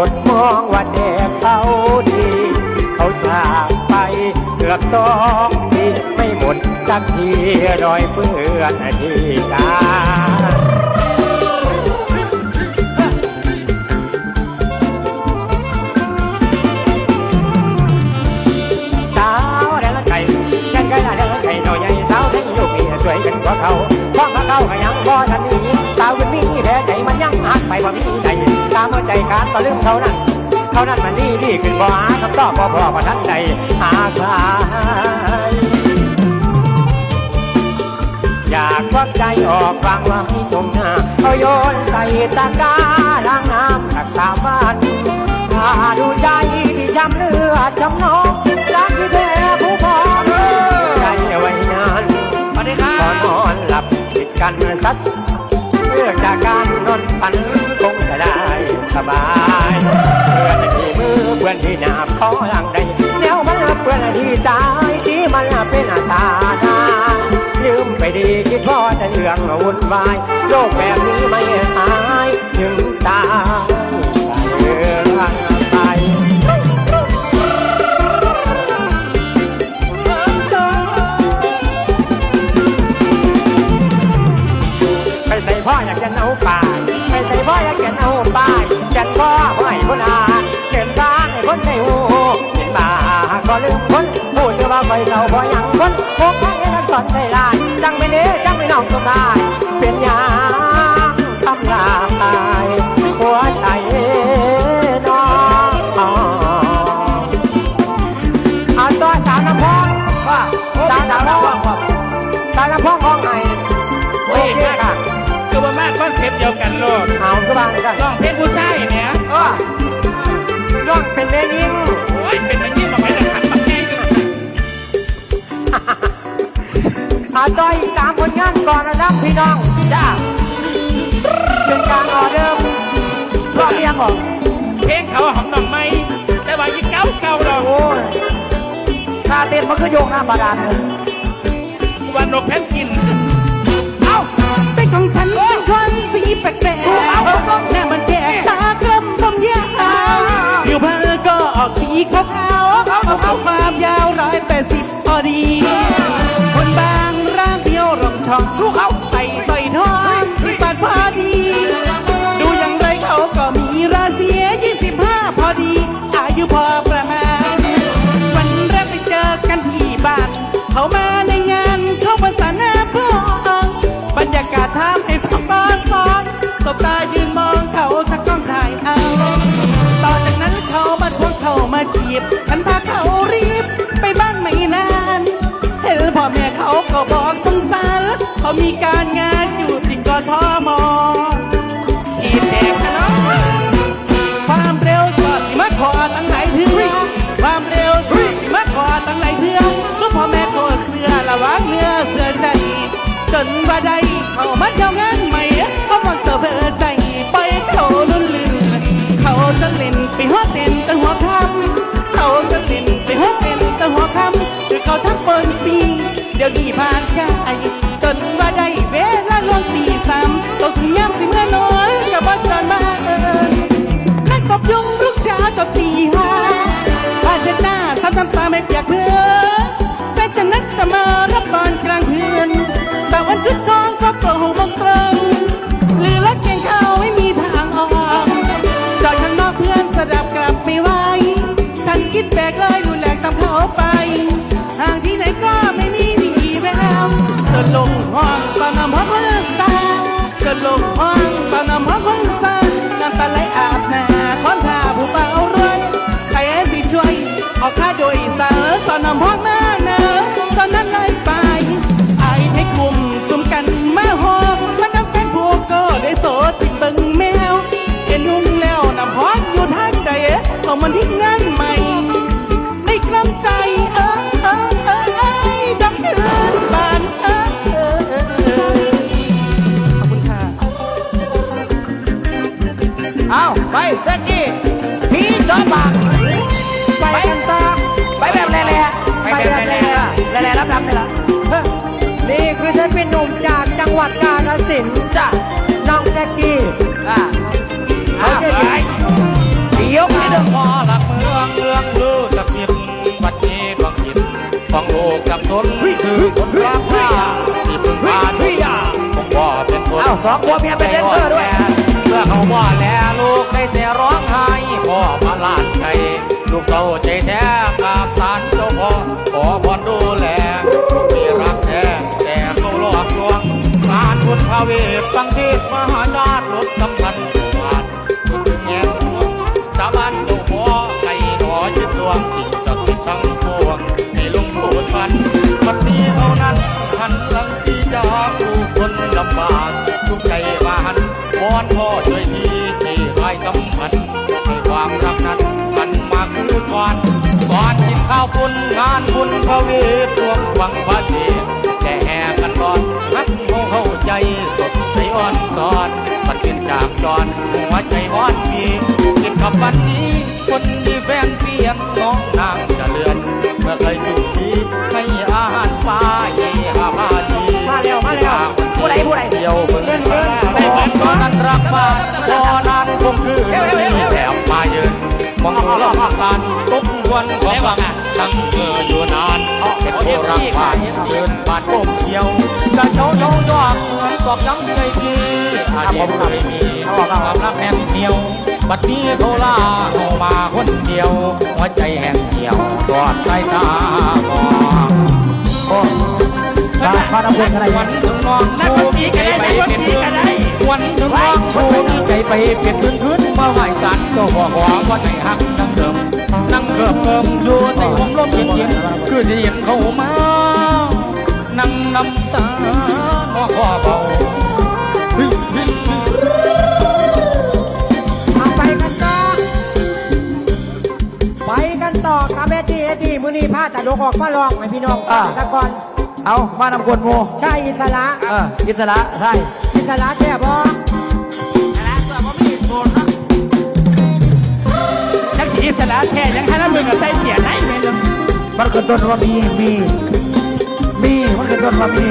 จดมองว่าแดกเขาดี เขาจากไปเกือบสองปีไม่หมดสักทีรอยเพื่อนที่จาสาวแดนละไก่กันก่ละดนละไก่หน่อยใหญ่สาวแดงลูกนี่สวยกันกว่าเขาพ่อมาเข้า กาวคนนี้แพ้ใจมันยังหักไปบ่มีใจตารก็ลืมเขานั้นเขานั้นมันดีดีขึ้นบ่หาคำตอบบ่พอบ่ทันใดหาใครอยากควักใจออกวางไว้ตรงหน้าเอาโยนใส่ตะกร้าล้างน้ำสักสามวันถ้าดูใจที่ช้ำเลือดช้ำนองรักที่แพ้ผู้พอเมื่อใจไว้นานพอนอนหลับติดกันสัดเลือกจากการนอนฝัน สบายเพื่อนที่มือเพื่อนที่หน้าขอหลังใดแนวมันเพื่อนที่ใจที่มันเป็นตาทางลืมไปดีคิดพอแต่เรื่องวุ่นวายโลกแบบนี้ไม่หา ดแต่ว่าไปเศร้าพอยังคนพวกพ่อให้นสอนใส่ลายจังไม่เน้จังไม่น้องก็ได้เป็นยังทำลายหัวใจน้องเอาตัวสาวน้ำพองว่าสาวน้ำพองสาวน้ำพองห้องไหนโอเคค่ะคือว่ามากคอนเซปต์เดียวกันโลดเอาก็บางกันร้องเพลงผู้ชายเนี่ยเออน้องเป็นแม่ยิงโอ้ยเป็นแม่ อาต่ออีกสามผลงานก่อนนะครับพี่น้องจ้าเป็นการออเดอร์รอบเรียงเหรอเพลงเขาหอมดอกไม้แต่ว่ายิ่งเก่าเก่าดอกโอ้ยตาเต้นมันคือโยงหน้าบาดาลเลยวันนกแพนกิน เอ้าเป็นของฉันเป็นคนสีแปลกสู้เอาเอาเอาๆหน้ามันแจกตากลมผมยาวผิวพรรณก็ออกสีขาวๆเอาเอาความยาวร้อยแปดสิ บฉันพาเขารีบ ไปบ้านไม่นานเห็นพ่อแม่เขาก็บอกสงสารเขามีการงานอยู่ที่กทมขีแดงนเนาะความเร็วก็สิมาขอตั้งไหนเถื่อความเร็วก็สิมาขอตั้งไหนเถื่อสุพ่อแม่โคตรเครือระวังเนื้อเสือใจจนว่าได้เขามาเที่ย ลงห้องตอนน้ำห้องคนตาเธอลงห้องตอนน้ำห้องคนสาน้ำตาไหลอาบหน้าคอนท่าผู้เบารวยใครสิช่วยออกค่าโดยสารตอนน้ำห้องหน้าเนอตอนนั้นเลยไปไอ้ให้กลุ่มสุมกันมาหอกมันน้ำแฟนพวกก็ได้โสดติดบึง สินจ้ะน้องแจ็กกี้อ่าเอาเดี๋ยวพี่เดินพอหลักเมืองเมืองลูตสักดิ์ตย์ดนี้ของจิตฟังโลกกับทนคือคนรักว่าที่พึ่งพาดุคงว่าเป็นคนอ้าวสองคนเมียเป็นแดนเซอร์ด้วยเมื่อเขาว่าแล้วลูกได้แต่ร้องไห้พ่อมาลานใจลูกเศร้าใจแท้กราบสารเจ้าพ่อขอพรดูแลานบุญพาเวทฟังเทศมหาญาติลดสัมพันธ์ขาดจุดแง่สาบานเจ้าพ่อไก่หนอจิตดวงสิ่งศักดิ์สิทธิ์ทั้งปวงให้ลุงโปรดพันวันนี้เท่านั้นทันหลังที่จะผู้คนลำบากทุกใจมาหันวอนพ่อช่วยทีที่ให้สัมพันธ์ให้ความรักนั้นมันมาคือก่อนก่อนกินข้าวปุ้นงานบุญพระเวทรวมหวังพร ใจฮ้อนมีกินกับวันนี้ คนมีแฟนเปลี่ยนน้องนางจะเลือน เมื่อเคยสู่ชีให้อาหารปลาเยี่หาพาดีมาเร็วมาเร็วผู้ใดผู้ใดเที่ยวเบิ่งเล่นเล่นไปเหมือนตอนนั้นรักมาพอนานคงคือมีแถวมาเยินมองดูรอบการตบทวนของฟังตั้งเธออยู่ เป็นผู้รักผ่านเชิญผ่านก้มเที่ยวกระเจ้าเย้ายอดเหมือนตอกย้ำใจพี่อาจจะเคยมีความรักแน่นเหนียว บัดนี้เขาลาเข้ามาคนเดียว หัวใจแห้งเหี่ยวกอดสายตามองมามาน้ำคนกันอะไรวันถึงน้องนักดนตรีก็ได้นักดนตรีก็ได้วันถึงน้องโชว์ใจไปเปลี่ยนพื้นพื้นมาไหว้สันก็ขอขอว่าใจหักนั่งเดิม เกิบเกิมอยู่ในห่มลมเย็นเย็นคือจะเห็นเขามานั่งน้ำตาน้อขอเบาเฮ้ยเฮ้ยเฮ้ยเอาไปกันต่อไปกันต่อกับเอตีเอตีมือนีผ้าตะลกออกมาลองให้พี่น้องฟังสักก่อนเอามานำคนโมใช่อิสระเอออิสระใช่อิสระแท้บ่ แค่ยังให้ละมือกับใส่เสียไหนไม่รู้มันขึ้นต้นว่ามีมีมีมันขึ้นต้นว่ามี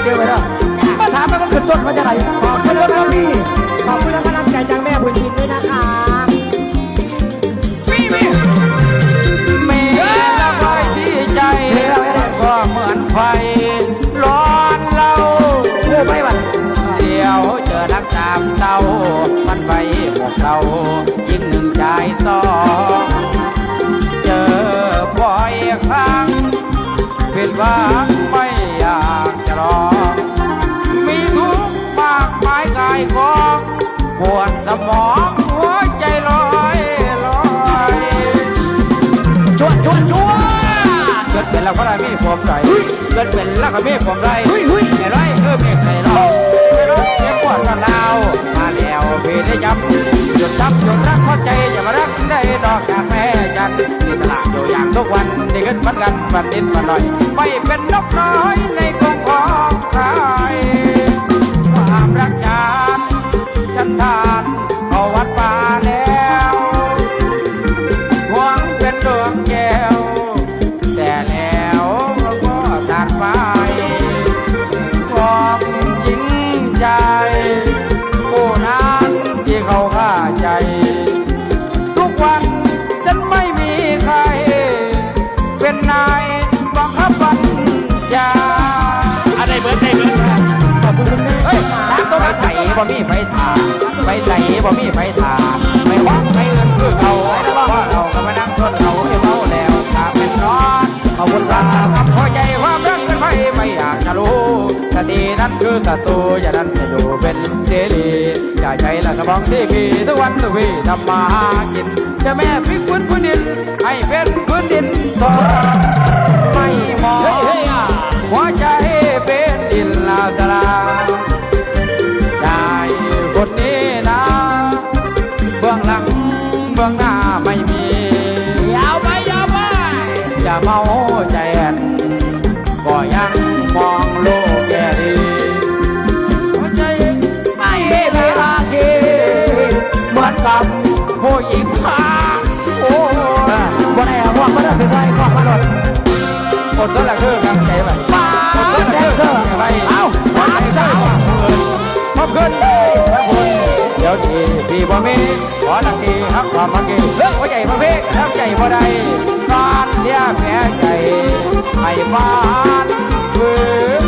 เชื่อไหมล่ะมาถามมันมันขึ้นต้นมาจะไหนมันขึ้นต้นว่ามีขอบคุณและกำลังใจจากแม่บุญทินด้วยนะคะ ผิดหวังไม่อยากจะรอ มีทุกข์มากมายกายกองปวดสมองหัวใจลอยลอยชวนชวนชวนเกิดเป็นแล้วก็ได้มีผมใจเกิดเป็นแล้วก็มีผมใจไอ้ร้อยเออเมฆไอ้ร้อยไอ้ร้อยเจ็บปวดกันแล้วมาแล้วพี่ได้ย้ำหยุดทับหยุด กันกันบันนิดบันหน่อย ไม่เป็นนกน้อยใน บ่มีไฟทานไปใส่บ่มีไฟทานไม่หวังไม่เงินคือเขาว่าเราก็มานั่งชนเขาให้เมาแล้วตาเป็นนอนขอบคุณครัรักบกับพอใจความรักเป็นไฟไม่อยากจะรู้สตินั้นคือศัตรูอย่านั้นจะอยู่เป็นเสรีอย่าใช้ละสมองที่มีทุกวันทุกวีทำมาหากินจะแม่พลิกพื้นพื้นดินให้เป็นพื้นดินสอง เมาใจแอนก็ยังมองโลกแย่ดีหัวใจไม่เวลาทีเหมือนกับผู้หญิงข้างโอ้บ่ได้ห่วงบ่ได้เสียใจขอบมาหลดคนตัวละคือกังใจไปป้ ดี๋ยวสิพี่บ่มีขอนักทีฮักความมักกีเลิกหัวใจมาเพ่ทั้ใจบ่ได้นอนเสียแผลใจให้บ้านเฟื้น